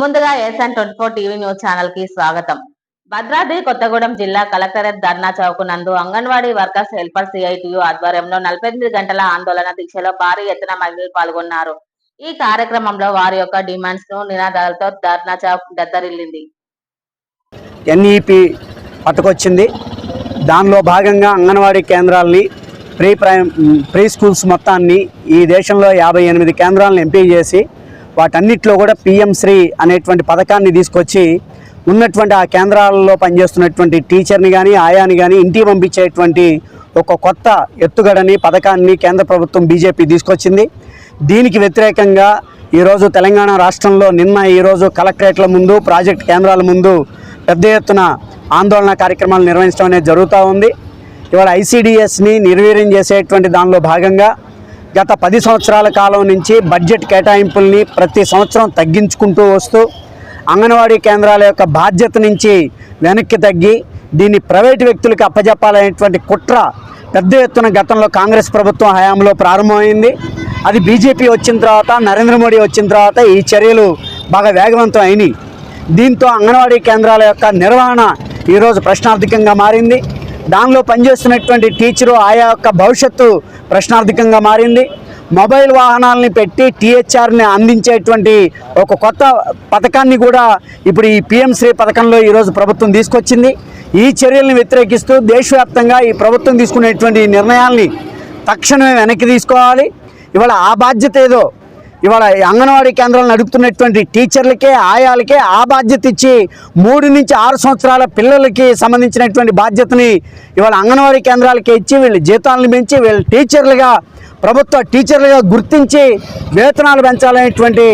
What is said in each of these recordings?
ముందుగా S N twenty four TV news ఛానల్కి స్వాగతం. భద్రాద్రి కొత్తగూడెం జిల్లా కలెక్టరేట్ ధర్నా చౌక్ నందు అంగన్వాడీ వర్కర్స్ హెల్పర్ సిఐటియు ఆధ్వర్యంలో నలభై ఎనిమిది గంటల ఆందోళన దీక్షలో భారీ ఎత్తున మహిళలు పాల్గొన్నారు. ఈ కార్యక్రమంలో వారి యొక్క డిమాండ్స్ను నినాదాలతో ధర్నా చౌక్ దద్దరిల్లింది. ఎన్ఈపి పట్టుకొచ్చింది. దానిలో భాగంగా అంగన్వాడీ కేంద్రాలని ప్రీ ప్రై ప్రీ స్కూల్స్ మొత్తాన్ని ఈ దేశంలో యాభై ఎనిమిది కేంద్రాలను ఎంపిక చేసి వాటన్నిటిలో కూడా పిఎం శ్రీ అనేటువంటి పథకాన్ని తీసుకొచ్చి ఉన్నటువంటి ఆ కేంద్రాలలో పనిచేస్తున్నటువంటి టీచర్ని కానీ ఆయాని కానీ ఇంటికి పంపించేటువంటి ఒక కొత్త ఎత్తుగడని పథకాన్ని కేంద్ర ప్రభుత్వం బీజేపీ తీసుకొచ్చింది. దీనికి వ్యతిరేకంగా ఈరోజు తెలంగాణ రాష్ట్రంలో నిన్న ఈరోజు కలెక్టరేట్ల ముందు ప్రాజెక్ట్ కేంద్రాల ముందు పెద్ద ఎత్తున ఆందోళన కార్యక్రమాలు నిర్వహించడం అనేది జరుగుతూ ఉంది. ఇవాళ ఐసీడిఎస్ని నిర్వీర్యం చేసేటువంటి దానిలో భాగంగా గత పది సంవత్సరాల కాలం నుంచి బడ్జెట్ కేటాయింపుల్ని ప్రతి సంవత్సరం తగ్గించుకుంటూ వస్తూ అంగన్వాడీ కేంద్రాల యొక్క బాధ్యత నుంచి వెనక్కి తగ్గి దీన్ని ప్రైవేటు వ్యక్తులకు అప్పజెప్పాలనేటువంటి కుట్ర పెద్ద ఎత్తున గతంలో కాంగ్రెస్ ప్రభుత్వం హయాంలో ప్రారంభమైంది. అది బీజేపీ వచ్చిన తర్వాత నరేంద్ర మోడీ వచ్చిన తర్వాత ఈ చర్యలు బాగా వేగవంతం అయినాయి. దీంతో అంగన్వాడీ కేంద్రాల యొక్క నిర్వహణ ఈరోజు ప్రశ్నార్థకంగా మారింది. దానిలో పనిచేస్తున్నటువంటి టీచరు ఆయా యొక్క భవిష్యత్తు ప్రశ్నార్థకంగా మారింది. మొబైల్ వాహనాలని పెట్టి టీహెచ్ఆర్ని అందించేటువంటి ఒక కొత్త పథకాన్ని కూడా ఇప్పుడు ఈ పిఎం శ్రీ పథకంలో ఈరోజు ప్రభుత్వం తీసుకొచ్చింది. ఈ చర్యల్ని వ్యతిరేకిస్తూ దేశవ్యాప్తంగా ఈ ప్రభుత్వం తీసుకునేటువంటి నిర్ణయాల్ని తక్షణమే వెనక్కి తీసుకోవాలి. ఇవాళ ఆ బాధ్యత ఏదో ఇవాళ అంగన్వాడీ కేంద్రాలు నడుపుతున్నటువంటి టీచర్లకే ఆయాలకే ఆ బాధ్యత ఇచ్చి మూడు నుంచి ఆరు సంవత్సరాల పిల్లలకి సంబంధించినటువంటి బాధ్యతని ఇవాళ అంగన్వాడీ కేంద్రాలకే ఇచ్చి వీళ్ళు జీతాలను పెంచి వీళ్ళ టీచర్లుగా ప్రభుత్వ టీచర్లుగా గుర్తించి వేతనాలు పెంచాలనేటువంటి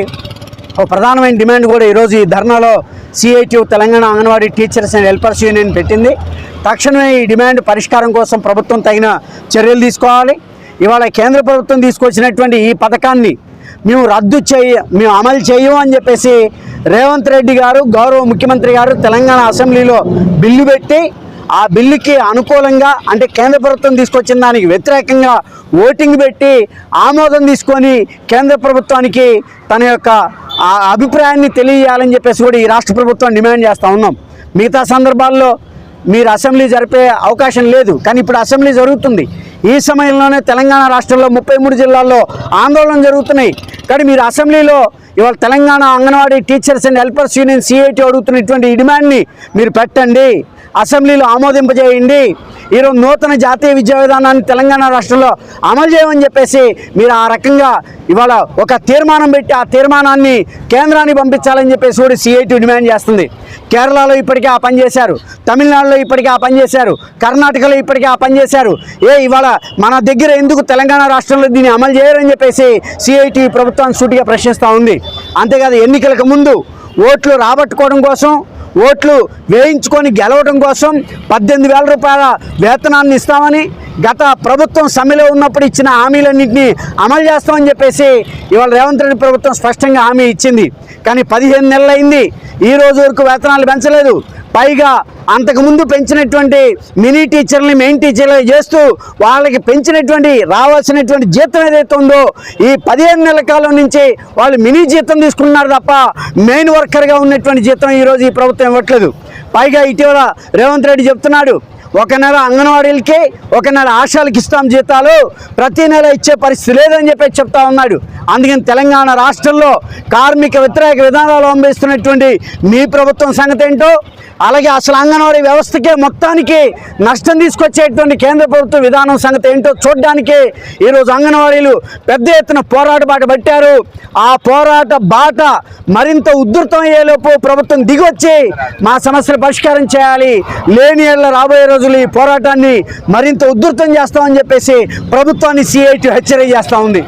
ఒక ప్రధానమైన డిమాండ్ కూడా ఈరోజు ఈ ధర్నాలో CIT Telangana anganwadi teachers and helpers union పెట్టింది. తక్షణమే ఈ డిమాండ్ పరిష్కారం కోసం ప్రభుత్వం తగిన చర్యలు తీసుకోవాలి. ఇవాళ కేంద్ర ప్రభుత్వం తీసుకొచ్చినటువంటి ఈ పథకాన్ని మేము రద్దు చేయ మేము అమలు చేయము అని చెప్పేసి రేవంత్ రెడ్డి గారు గౌరవ ముఖ్యమంత్రి గారు తెలంగాణ అసెంబ్లీలో బిల్లు పెట్టి ఆ బిల్లుకి అనుకూలంగా అంటే కేంద్ర ప్రభుత్వం తీసుకొచ్చిన దానికి వ్యతిరేకంగా ఓటింగ్ పెట్టి ఆమోదం తీసుకొని కేంద్ర ప్రభుత్వానికి తన యొక్క ఆ అభిప్రాయాన్ని తెలియజేయాలని చెప్పేసి కూడా ఈ రాష్ట్ర ప్రభుత్వం డిమాండ్ చేస్తూ ఉన్నాం. మిగతా సందర్భాల్లో మీరు అసెంబ్లీ జరిపే అవకాశం లేదు. కానీ ఇప్పుడు అసెంబ్లీ జరుగుతుంది. ఈ సమయంలోనే తెలంగాణ రాష్ట్రంలో ముప్పై మూడు జిల్లాల్లో ఆందోళన జరుగుతున్నాయి. కానీ మీరు అసెంబ్లీలో ఇవాళ Telangana anganwadi teachers and helpers union CIT అడుగుతున్నటువంటి డిమాండ్ని మీరు పెట్టండి. అసెంబ్లీలో ఆమోదింపజేయండి. ఈరోజు నూతన జాతీయ విద్యా విధానాన్ని తెలంగాణ రాష్ట్రంలో అమలు చేయమని చెప్పేసి మీరు ఆ రకంగా ఇవాళ ఒక తీర్మానం పెట్టి ఆ తీర్మానాన్ని కేంద్రాన్ని పంపించాలని చెప్పేసి కూడా సిఐటి డిమాండ్ చేస్తుంది. కేరళలో ఇప్పటికే ఆ పని చేశారు. తమిళనాడులో ఇప్పటికే ఆ పని చేశారు. కర్ణాటకలో ఇప్పటికే ఆ పని చేశారు. ఏ ఇవాళ మన దగ్గర ఎందుకు తెలంగాణ రాష్ట్రంలో దీన్ని అమలు చేయరని చెప్పేసి సిఐటి ప్రభుత్వాన్ని సూటిగా ప్రశ్నిస్తూ ఉంది. అంతేకాదు ఎన్నికలకు ముందు ఓట్లు రాబట్టుకోవడం కోసం ఓట్లు వేయించుకొని గెలవడం కోసం పద్దెనిమిది వేల రూపాయల వేతనాన్ని ఇస్తామని గత ప్రభుత్వం సమ్మెలో ఉన్నప్పుడు ఇచ్చిన హామీలన్నింటినీ అమలు చేస్తామని చెప్పేసి ఇవాళ రేవంత్ రెడ్డి ప్రభుత్వం స్పష్టంగా హామీ ఇచ్చింది. కానీ పదిహేను నెలలైంది. అయింది ఈ రోజు వరకు వేతనాలు పెంచలేదు. పైగా అంతకుముందు పెంచినటువంటి మినీ టీచర్ని మెయిన్ టీచర్లు చేస్తూ వాళ్ళకి పెంచినటువంటి రావాల్సినటువంటి జీతం ఏదైతే ఉందో ఈ పదిహేను నెలల కాలం నుంచి వాళ్ళు మినీ జీతం తీసుకున్నారు తప్ప మెయిన్ వర్కర్గా ఉన్నటువంటి జీతం ఈరోజు ఈ ప్రభుత్వం ఇవ్వట్లేదు. పైగా ఇటీవల రేవంత్ రెడ్డి చెప్తున్నాడు ఒక నెల అంగన్వాడీలకి ఒక నెల ఆశాలకు ఇస్తాం జీతాలు. ప్రతి నెల ఇచ్చే పరిస్థితి లేదని చెప్పి చెప్తా ఉన్నాడు. అందుకని తెలంగాణ రాష్ట్రంలో కార్మిక వ్యతిరేక విధానాలు అవలంబిస్తున్నటువంటి మీ ప్రభుత్వం సంగతి ఏంటో అలాగే అసలు అంగన్వాడీ వ్యవస్థకే మొత్తానికి నష్టం తీసుకొచ్చేటువంటి కేంద్ర ప్రభుత్వ విధానం సంగతి ఏంటో చూడడానికి ఈరోజు అంగన్వాడీలు పెద్ద ఎత్తున పోరాట బాట పట్టారు. ఆ పోరాట బాట మరింత ఉధృతమయ్యేలోపు ప్రభుత్వం దిగొచ్చి మా సమస్యలు పరిష్కారం చేయాలి. లేని ఏళ్ళ రాబోయే రోజులు ఈ పోరాటాన్ని మరింత ఉధృతం చేస్తామని చెప్పేసి ప్రభుత్వాన్ని సిఐటి హెచ్చరిక చేస్తూ ఉంది.